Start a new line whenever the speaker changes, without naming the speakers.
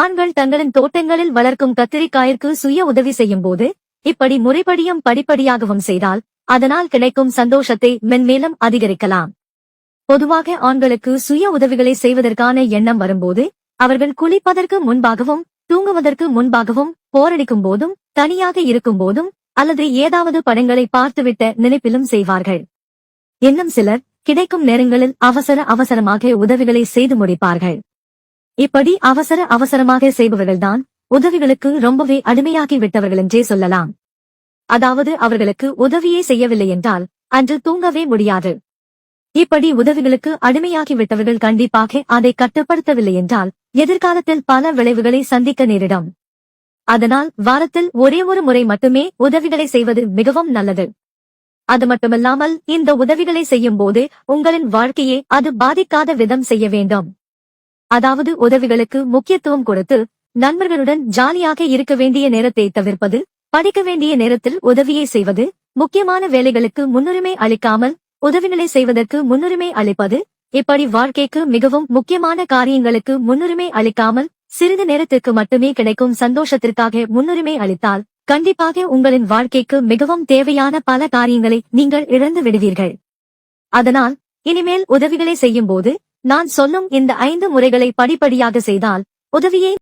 ஆண்கள் தங்களின் தோட்டங்களில் வளர்க்கும் கத்திரிக்காயிற்கு சுய உதவி செய்யும் போது இப்படி முறைப்படியும் படிப்படியாகவும் செய்தால் அதனால் கிடைக்கும் சந்தோஷத்தை மென்மேலும் அதிகரிக்கலாம். பொதுவாக ஆண்களுக்கு சுய உதவிகளை செய்வதற்கான எண்ணம் வரும்போது அவர்கள் குளிப்பதற்கு முன்பாகவும் தூங்குவதற்கு முன்பாகவும் போரடிக்கும் போதும் தனியாக இருக்கும் போதும் அல்லது ஏதாவது படங்களை பார்த்துவிட்ட நினைப்பிலும் செய்வார்கள். இன்னும் சிலர் கிடைக்கும் நேரங்களில் அவசர அவசரமாக உதவிகளை செய்து முடிப்பார்கள். இப்படி அவசர அவசரமாக செய்பவர்கள்தான் உதவிகளுக்கு ரொம்பவே அடிமையாகி விட்டவர்கள் என்றே சொல்லலாம். அதாவது அவர்களுக்கு உதவியே செய்யவில்லை என்றால் அன்று தூங்கவே முடியாது. இப்படி உதவிகளுக்கு அடிமையாகி விட்டவர்கள் கண்டிப்பாக அதை கட்டுப்படுத்தவில்லை என்றால் எதிர்காலத்தில் பல விளைவுகளை சந்திக்க நேரிடும். அதனால் வாரத்தில் ஒரே ஒரு முறை மட்டுமே உதவிகளை செய்வது மிகவும் நல்லது. அது மட்டுமல்லாமல் இந்த உதவிகளை செய்யும் போது உங்களின் வாழ்க்கையை அது பாதிக்காத விதம் செய்ய வேண்டும். அதாவது உதவிகளுக்கு முக்கியத்துவம் கொடுத்து நண்பர்களுடன் ஜாலியாக இருக்க வேண்டிய நேரத்தை தவிர்ப்பது படிக்க வேண்டிய நேரத்தில் உதவியை செய்வது முக்கியமான வேலைகளுக்கு முன்னுரிமை அளிக்காமல் உதவிகளை செய்வதற்கு முன்னுரிமை அளிப்பது இப்படி வாழ்க்கைக்கு மிகவும் முக்கியமான காரியங்களுக்கு முன்னுரிமை அளிக்காமல் சிறிது நேரத்திற்கு மட்டுமே கிடைக்கும் சந்தோஷத்திற்காக முன்னுரிமை அளித்தால் கண்டிப்பாக உங்களின் வாழ்க்கைக்கு மிகவும் தேவையான பல காரியங்களை நீங்கள் இழந்து விடுவீர்கள். அதனால் இனிமேல் உதவிகளை செய்யும் போது நான் சொல்லும் இந்த ஐந்து முறைகளை படிப்படியாக செய்தால் உதவியை